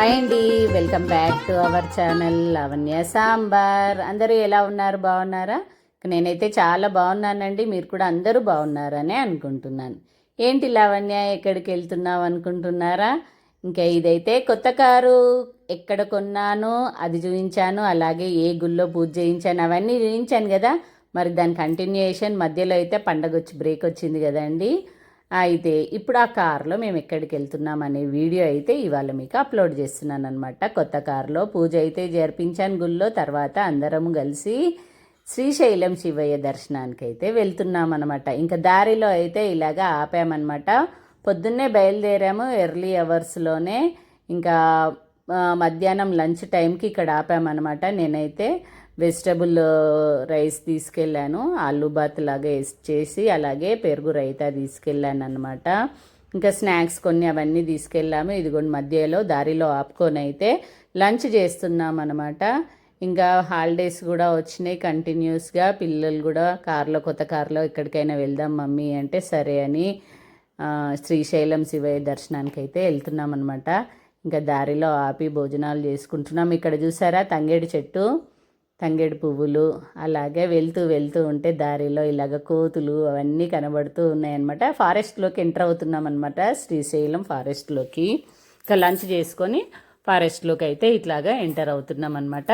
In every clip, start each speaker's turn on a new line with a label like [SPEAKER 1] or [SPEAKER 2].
[SPEAKER 1] Hi అండి. Welcome back to our channel Lavanya Sambar. అందరూ ఎలా ఉన్నారు? బాగున్నారా? నేనైతే చాలా బాగున్నానండి. మీరు కూడా అందరూ బాగున్నారనే అనుకుంటున్నాను. ఏంటి లావణ్య ఎక్కడికి వెళ్తున్నావు అనుకుంటున్నారా? ఇంకా ఇదైతే కొత్త కారు. ఎక్కడ కొన్నాను అది చూపించాను అలాగే ఏ గుళ్ళో పూజ చేయించాను. అవన్నీ చూపించాను కదా. మరి దాని కంటిన్యూయేషన్ మధ్యలో అయితే పండగ వచ్చి బ్రేక్ వచ్చింది కదండి. అయితే ఇప్పుడు ఆ కారులో మేము ఎక్కడికి వెళ్తున్నాం అనే వీడియో అయితే ఇవాళ మీకు అప్లోడ్ చేస్తున్నాను అనమాట కొత్త కార్లో పూజ అయితే జరిపించాను గుళ్ళో తర్వాత అందరం కలిసి శ్రీశైలం శివయ్య దర్శనానికి అయితే వెళ్తున్నాం అనమాట ఇంకా దారిలో అయితే ఇలాగా ఆపామన్నమాట. పొద్దున్నే బయలుదేరాము ఎర్లీ అవర్స్లోనే ఇంకా మధ్యాహ్నం లంచ్ టైంకి ఇక్కడ ఆపామన్నమాట నేనైతే. వెజిటబుల్ రైస్ తీసుకెళ్ళాను. ఆలు బాత్ లాగా చేసి అలాగే పెరుగు రైతా తీసుకెళ్ళాను అనమాట ఇంకా స్నాక్స్ కొన్ని అవన్నీ తీసుకెళ్ళాము. ఇదిగోండి మధ్యలో దారిలో ఆపుకొని అయితే లంచ్ చేస్తున్నాం అనమాట ఇంకా హాలిడేస్ కూడా వచ్చినాయి కంటిన్యూస్గా. పిల్లలు కూడా కార్లో కొత్త కార్లో ఎక్కడికైనా వెళ్దాం మమ్మీ అంటే సరే అని శ్రీశైలం శివయ్య దర్శనానికి అయితే వెళ్తున్నాం అనమాట ఇంకా దారిలో ఆపి భోజనాలు చేసుకుంటున్నాం. ఇక్కడ చూసారా తంగేడు చెట్టు? తంగేడు పువ్వులు అలాగే వెళ్తూ వెళ్తూ ఉంటే దారిలో ఇలాగ కోతులు అవన్నీ కనబడుతూ ఉన్నాయన్నమాట. ఫారెస్ట్లోకి ఎంటర్ అవుతున్నాం అనమాట శ్రీశైలం ఫారెస్ట్లోకి. ఇంకా లంచ్ చేసుకొని ఫారెస్ట్లోకి అయితే ఇట్లాగా ఎంటర్ అవుతున్నాం అనమాట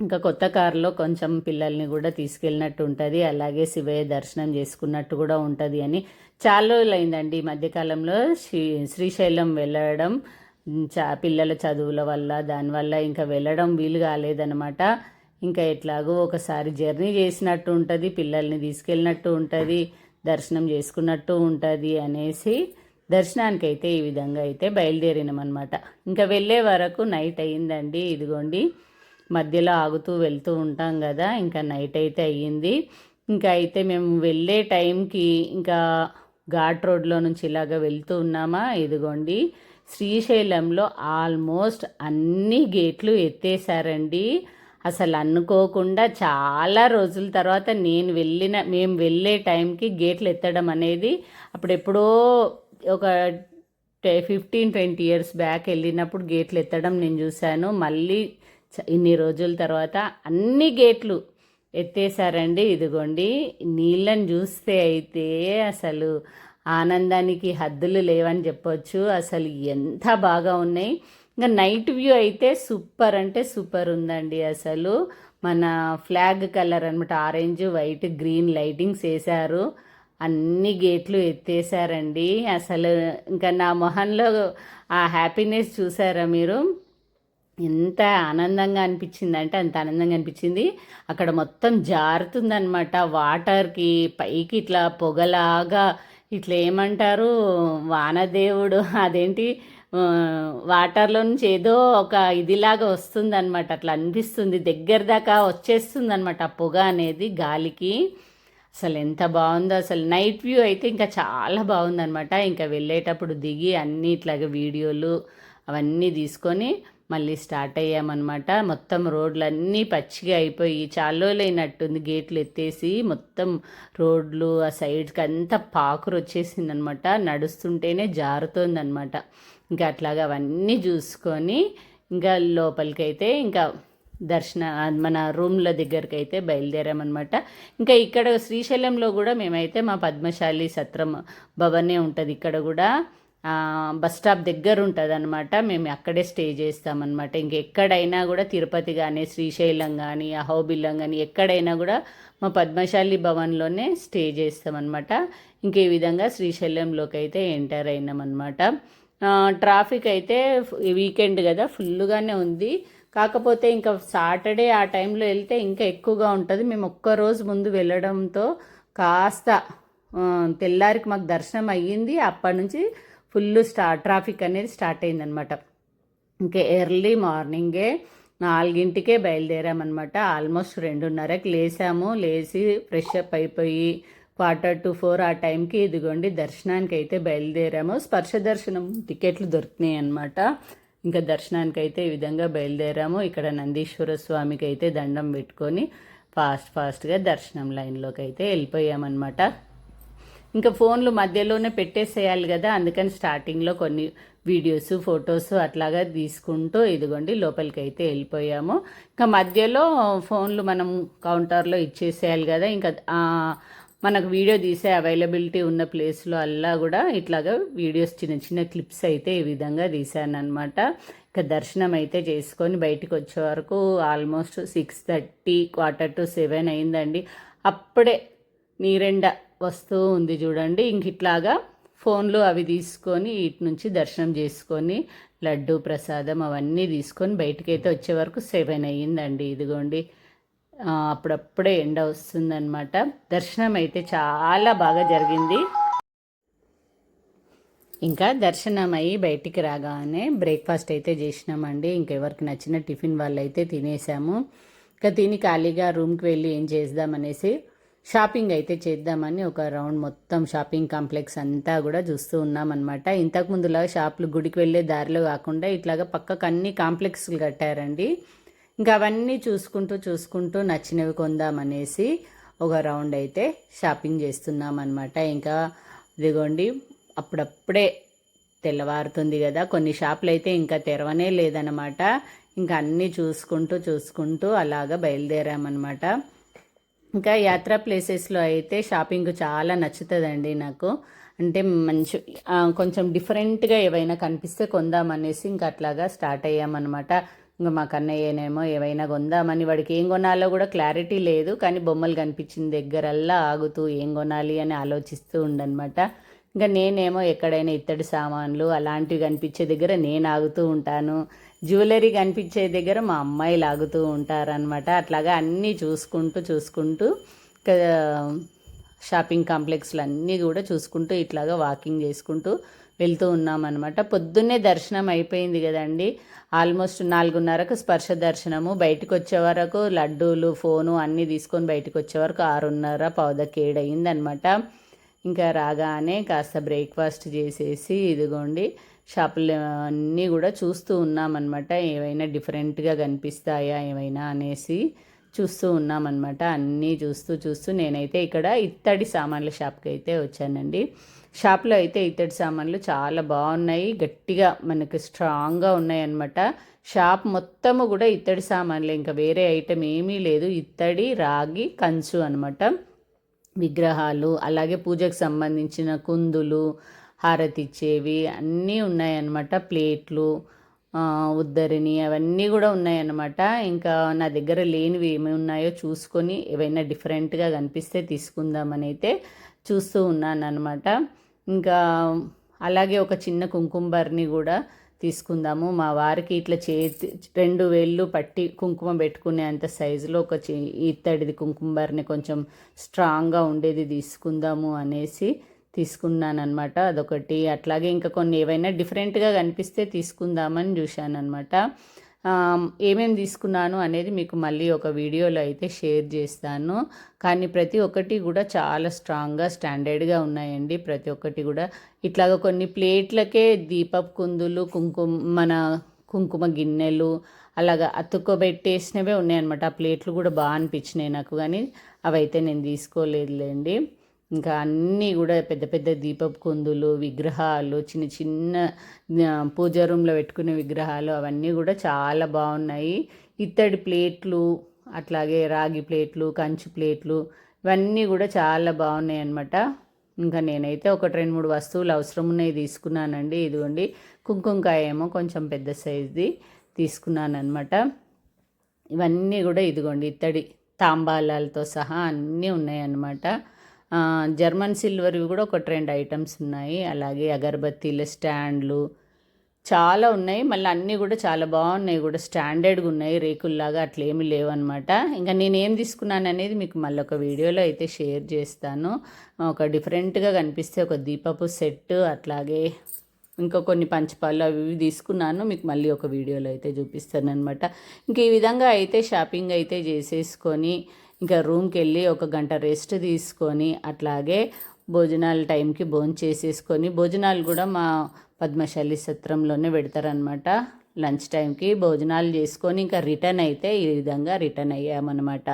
[SPEAKER 1] ఇంకా కొత్త కారులో కొంచెం పిల్లల్ని కూడా తీసుకెళ్ళినట్టు ఉంటుంది. అలాగే శివయ్య దర్శనం చేసుకున్నట్టు కూడా ఉంటుంది అని చాలా రోజులైందండి. ఈ మధ్యకాలంలో శ్రీ శ్రీశైలం వెళ్ళడం చా పిల్లల చదువుల వల్ల దానివల్ల ఇంకా వెళ్ళడం వీలు కాలేదనమాట ఇంకా ఎట్లాగో ఒకసారి జర్నీ చేసినట్టు ఉంటుంది పిల్లల్ని తీసుకెళ్ళినట్టు ఉంటుంది దర్శనం చేసుకున్నట్టు ఉంటుంది అనేసి దర్శనానికి అయితే ఈ విధంగా అయితే బయలుదేరినామన్నమాట. ఇంకా వెళ్ళే వరకు నైట్ అయ్యిందండి. ఇదిగోండి మధ్యలో ఆగుతూ వెళ్తూ ఉంటాం కదా ఇంకా నైట్ అయితే అయ్యింది. ఇంకా అయితే మేము వెళ్ళే టైంకి ఇంకా ఘాట్ రోడ్లో నుంచి ఇలాగ వెళ్తూ ఉన్నామా? ఇదిగోండి శ్రీశైలంలో ఆల్మోస్ట్ అన్ని గేట్లు ఎత్తేసారండి. అసలు అనుకోకుండా చాలా రోజుల తర్వాత నేను వెళ్ళిన మేము వెళ్ళే టైంకి గేట్లు ఎత్తడం అనేది అప్పుడెప్పుడో ఒక ఫిఫ్టీన్ ట్వంటీ ఇయర్స్ బ్యాక్ వెళ్ళినప్పుడు గేట్లు ఎత్తడం నేను చూశాను. మళ్ళీ ఇన్ని రోజుల తర్వాత అన్ని గేట్లు ఎత్తేసారండి ఇదిగోండి నీళ్ళని చూస్తే అయితే అసలు ఆనందానికి హద్దులు లేవని చెప్పొచ్చు. అసలు ఎంత బాగా ఉన్నాయి. ఇంకా నైట్ వ్యూ అయితే సూపర్ అంటే సూపర్ ఉందండి అసలు. మన ఫ్లాగ్ కలర్ అనమాట ఆరెంజ్ వైట్ గ్రీన్ లైటింగ్స్ వేశారు. అన్ని గేట్లు ఎత్తేసారండి. అసలు ఇంకా నా మొహంలో ఆ హ్యాపీనెస్ చూసారా మీరు? ఎంత ఆనందంగా అనిపించింది అంటే అంత ఆనందంగా అనిపించింది. అక్కడ మొత్తం జారుతుందనమాట వాటర్కి పైకి ఇట్లా పొగలాగా ఇట్లా ఏమంటారు? వానదేవుడు అదేంటి? వాటర్లో నుంచి ఏదో ఒక ఇదిలాగా వస్తుందన్నమాట. అట్లా అనిపిస్తుంది. దగ్గర దాకా వచ్చేస్తుంది అనమాట ఆ పొగ అనేది గాలికి. అసలు ఎంత బాగుందో అసలు నైట్ వ్యూ అయితే ఇంకా చాలా బాగుందనమాట ఇంకా వెళ్ళేటప్పుడు దిగి అన్ని ఇట్లాగా వీడియోలు అవన్నీ తీసుకొని మళ్ళీ స్టార్ట్ అయ్యామన్నమాట. మొత్తం రోడ్లన్నీ పచ్చిగా అయిపోయి చాలోలైనట్టుంది గేట్లు ఎత్తేసి మొత్తం రోడ్లు ఆ సైడ్కి అంతా పాకురు వచ్చేసిందనమాట నడుస్తుంటేనే జారుతోందనమాట ఇంకా అట్లాగా అవన్నీ చూసుకొని ఇంకా లోపలికైతే ఇంకా దర్శన మన రూమ్ల దగ్గరికి అయితే బయలుదేరామన్నమాట. ఇంకా ఇక్కడ శ్రీశైలంలో కూడా మేమైతే మా పద్మశాలి సత్రం భవనే ఉంటుంది ఇక్కడ కూడా. బస్ స్టాప్ దగ్గర ఉంటుంది అనమాట మేము అక్కడే స్టే చేస్తామన్నమాట. ఇంకెక్కడైనా కూడా తిరుపతి కానీ శ్రీశైలం కానీ అహోబిల్లం కానీ ఎక్కడైనా కూడా మా పద్మశాలి భవన్లోనే స్టే చేస్తామన్నమాట. ఇంకే ఈ విధంగా శ్రీశైలంలోకి అయితే ఎంటర్ అయినామన్నమాట. ట్రాఫిక్ అయితే వీకెండ్ కదా ఫుల్గానే ఉంది. కాకపోతే ఇంకా సాటర్డే ఆ టైంలో వెళ్తే ఇంకా ఎక్కువగా ఉంటుంది. మేము ఒక్క రోజు ముందు వెళ్ళడంతో కాస్త తెల్లారికి మాకు దర్శనం అయ్యింది. అప్పటి నుంచి ఫుల్ స్టార్ ట్రాఫిక్ అనేది స్టార్ట్ అయిందనమాట. ఇంకా ఎర్లీ మార్నింగే నాలుగింటికే బయలుదేరామన్నమాట ఆల్మోస్ట్ రెండున్నరకి లేసాము. లేచి ఫ్రెష్ అప్ అయిపోయి క్వార్టర్ టు ఫోర్ ఆ టైంకి ఇదిగోండి దర్శనానికి అయితే బయలుదేరాము. స్పర్శ దర్శనం టికెట్లు దొరికినాయి అనమాట ఇంకా దర్శనానికి అయితే ఈ విధంగా బయలుదేరాము. ఇక్కడ నందీశ్వర స్వామికి అయితే దండం పెట్టుకొని ఫాస్ట్ ఫాస్ట్గా దర్శనం లైన్లోకి అయితే వెళ్ళిపోయామన్నమాట ఇంకా ఫోన్లు మధ్యలోనే పెట్టేసేయాలి కదా అందుకని స్టార్టింగ్లో కొన్ని వీడియోస్ ఫొటోస్ అట్లాగా తీసుకుంటూ ఇదిగోండి లోపలికి అయితే వెళ్ళిపోయాము. ఇంకా మధ్యలో ఫోన్లు మనం కౌంటర్లో ఇచ్చేసేయాలి కదా ఇంకా మనకు వీడియో తీసే అవైలబిలిటీ ఉన్న ప్లేస్లో అల్లా కూడా ఇట్లాగా వీడియోస్ చిన్న చిన్న క్లిప్స్ అయితే ఈ విధంగా తీశానమాట ఇంకా దర్శనం అయితే చేసుకొని బయటికి వచ్చే వరకు almost six thirty quarter to seven అయిందండి. అప్పుడే నీరెండ వస్తూ ఉంది చూడండి. ఇంక ఇట్లాగా ఫోన్లు అవి తీసుకొని ఇటు నుంచి దర్శనం చేసుకొని లడ్డు ప్రసాదం అవన్నీ తీసుకొని బయటికైతే వచ్చే వరకు సెవెన్ అయ్యిందండి. ఇదిగోండి. అప్పుడప్పుడే ఎండ వస్తుందన్నమాట. దర్శనం అయితే చాలా బాగా జరిగింది. ఇంకా దర్శనం అయ్యి బయటికి రాగానే బ్రేక్ఫాస్ట్ అయితే చేసినామండి. ఇంకెవరికి నచ్చిన టిఫిన్ వాళ్ళు అయితే తినేసాము. ఇంకా తిని ఖాళీగా రూమ్కి వెళ్ళి ఏం చేద్దామనేసి షాపింగ్ అయితే చేద్దామని ఒక రౌండ్ మొత్తం షాపింగ్ కాంప్లెక్స్ అంతా కూడా చూస్తూ ఉన్నామన్నమాట. ఇంతకుముందులా షాపులు గుడికి వెళ్ళే దారిలో కాకుండా ఇట్లాగా పక్కకు అన్ని కాంప్లెక్స్లు కట్టారండి. ఇంకా అవన్నీ చూసుకుంటూ చూసుకుంటూ నచ్చినవి కొందామనేసి ఒక రౌండ్ అయితే షాపింగ్ చేస్తున్నాం అనమాట ఇంకా ఇదిగోండి అప్పుడప్పుడే తెల్లవారుతుంది కదా కొన్ని షాపులు అయితే ఇంకా తెరవనే లేదనమాట ఇంకా అన్నీ చూసుకుంటూ చూసుకుంటూ అలాగా బయలుదేరామన్నమాట. ఇంకా యాత్రా ప్లేసెస్లో అయితే షాపింగ్ చాలా నచ్చుతుందండి నాకు. అంటే మంచి కొంచెం డిఫరెంట్గా ఏవైనా కనిపిస్తే కొందామనేసి ఇంకా అట్లాగా స్టార్ట్ అయ్యామన్నమాట. ఇంకా మా కన్నయ్యనేమో ఏవైనా కొందామని వాడికి ఏం కొనాలో కూడా క్లారిటీ లేదు. కానీ బొమ్మలు కనిపించిన దగ్గరల్లా ఆగుతూ ఏం కొనాలి అని ఆలోచిస్తూ ఉండనమాట ఇంకా నేనేమో ఎక్కడైనా ఇత్తడి సామాన్లు అలాంటివి కనిపించే దగ్గర నేను ఆగుతూ ఉంటాను. జ్యువెలరీ కనిపించే దగ్గర మా అమ్మాయిలు ఆగుతూ ఉంటారనమాట అట్లాగా అన్నీ చూసుకుంటూ చూసుకుంటూ షాపింగ్ కాంప్లెక్స్లు అన్నీ కూడా చూసుకుంటూ ఇట్లాగా వాకింగ్ చేసుకుంటూ వెళ్తూ ఉన్నామన్నమాట. పొద్దున్నే దర్శనం అయిపోయింది కదండి. ఆల్మోస్ట్ నాలుగున్నరకు స్పర్శ దర్శనము. బయటకు వచ్చే వరకు లడ్డూలు ఫోను అన్నీ తీసుకొని బయటకు వచ్చే వరకు ఆరున్నర పావుదకి ఇంకా రాగానే కాస్త బ్రేక్ఫాస్ట్ చేసేసి ఇదిగోండి షాపులు అన్నీ కూడా చూస్తూ ఉన్నామన్నమాట. ఏవైనా డిఫరెంట్గా కనిపిస్తాయా ఏమైనా అనేసి చూస్తూ ఉన్నామన్నమాట. అన్నీ చూస్తూ చూస్తూ నేనైతే ఇక్కడ ఇత్తడి సామాన్ల షాప్కి అయితే వచ్చానండి. షాప్లో అయితే ఇత్తడి సామాన్లు చాలా బాగున్నాయి గట్టిగా మనకి స్ట్రాంగ్గా ఉన్నాయన్నమాట. షాప్ మొత్తము కూడా ఇత్తడి సామాన్లు ఇంకా వేరే ఐటెం ఏమీ లేదు. ఇత్తడి రాగి కంచు అనమాట విగ్రహాలు అలాగే పూజకు సంబంధించిన కుందులు హారతి ఇచ్చేవి అన్నీ ఉన్నాయన్నమాట. ప్లేట్లు ఉద్దరిని అవన్నీ కూడా ఉన్నాయన్నమాట. ఇంకా నా దగ్గర లేనివి ఏమి ఉన్నాయో చూసుకొని ఏవైనా డిఫరెంట్గా కనిపిస్తే తీసుకుందామని అయితే చూస్తూ ఉన్నాను అనమాట ఇంకా అలాగే ఒక చిన్న కుంకుంబర్ని కూడా తీసుకుందాము. మా వారికి ఇట్లా చేతి రెండు వేళ్ళు పట్టి కుంకుమ పెట్టుకునే అంత సైజులో ఒక ఇత్తడిది కుంకుమర్ని కొంచెం స్ట్రాంగ్గా ఉండేది తీసుకుందాము అనేసి తీసుకున్నాను అనమాట అదొకటి. అట్లాగే ఇంకా కొన్ని ఏవైనా డిఫరెంట్గా కనిపిస్తే తీసుకుందామని చూశాను అనమాట ఏమేమి తీసుకున్నాను అనేది మీకు మళ్ళీ ఒక వీడియోలో అయితే షేర్ చేస్తాను. కానీ ప్రతి ఒక్కటి కూడా చాలా స్ట్రాంగ్గా స్టాండర్డ్గా ఉన్నాయండి. ప్రతి ఒక్కటి కూడా ఇట్లాగ కొన్ని ప్లేట్లకే దీపపు కుందులు కుంకుమ మన కుంకుమ గిన్నెలు అలాగా అతుక్కోబెట్టేసినవే ఉన్నాయన్నమాట. ఆ ప్లేట్లు కూడా బాగా అనిపించినాయి నాకు కానీ అవైతే నేను తీసుకోలేదులేండి. ఇంకా అన్నీ కూడా పెద్ద పెద్ద దీపపు కుందులు విగ్రహాలు చిన్న చిన్న పూజా రూమ్లో పెట్టుకునే విగ్రహాలు అవన్నీ కూడా చాలా బాగున్నాయి. ఇత్తడి ప్లేట్లు అట్లాగే రాగి ప్లేట్లు కంచు ప్లేట్లు ఇవన్నీ కూడా చాలా బాగున్నాయి అన్నమాట. ఇంకా నేనైతే ఒకటి రెండు మూడు వస్తువులు అవసరం ఉన్నాయి తీసుకున్నానండి. ఇదిగోండి కుంకుమకాయ ఏమో కొంచెం పెద్ద సైజుది తీసుకున్నాను అనమాట ఇవన్నీ కూడా ఇదిగోండి ఇత్తడి తాంబాలాలతో సహా అన్నీ ఉన్నాయన్నమాట. జర్మన్ సిల్వర్వి కూడా ఒక రెండు ఐటమ్స్ ఉన్నాయి. అలాగే అగరబత్తీల స్టాండ్లు చాలా ఉన్నాయి. మళ్ళీ అన్నీ కూడా చాలా బాగున్నాయి. కూడా స్టాండర్డ్గా ఉన్నాయి. రేకుల్లాగా అట్లేమి లేవన్నమాట. ఇంకా నేను ఏం తీసుకున్నాను అనేది మీకు మళ్ళీ ఒక వీడియోలో అయితే షేర్ చేస్తాను. ఒక డిఫరెంట్గా కనిపిస్తే ఒక దీపపు సెట్ అట్లాగే ఇంకా కొన్ని పంచపాలు అవి ఇవి తీసుకున్నాను. మీకు మళ్ళీ ఒక వీడియోలో అయితే చూపిస్తాను అనమాట ఇంకా ఈ విధంగా అయితే షాపింగ్ అయితే చేసేసుకొని ఇంకా రూమ్కి వెళ్ళి ఒక గంట రెస్ట్ తీసుకొని అట్లాగే భోజనాల టైంకి భోజనం చేసేసుకొని భోజనాలు కూడా మా పద్మశాలి సత్రంలోనే పెడతారనమాట లంచ్ టైంకి భోజనాలు చేసుకొని ఇంకా రిటర్న్ అయితే ఈ విధంగా రిటర్న్ అయ్యామన్నమాట.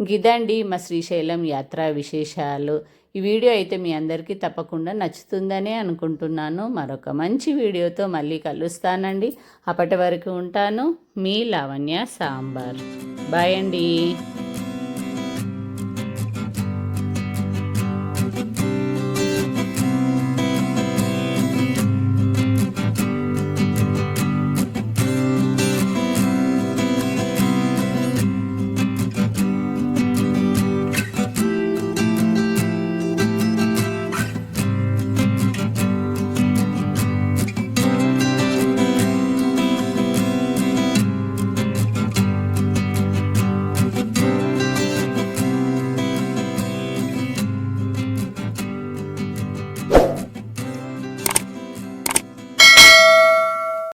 [SPEAKER 1] ఇదండి మా శ్రీశైలం యాత్రా విశేషాలు. ఈ వీడియో అయితే మీ అందరికీ తప్పకుండా నచ్చుతుందనే అనుకుంటున్నాను. మరొక మంచి వీడియోతో మళ్ళీ కలుస్తానండి. అప్పటి వరకు ఉంటాను. మీ లావణ్య సాంబార్. బాయ్ అండి.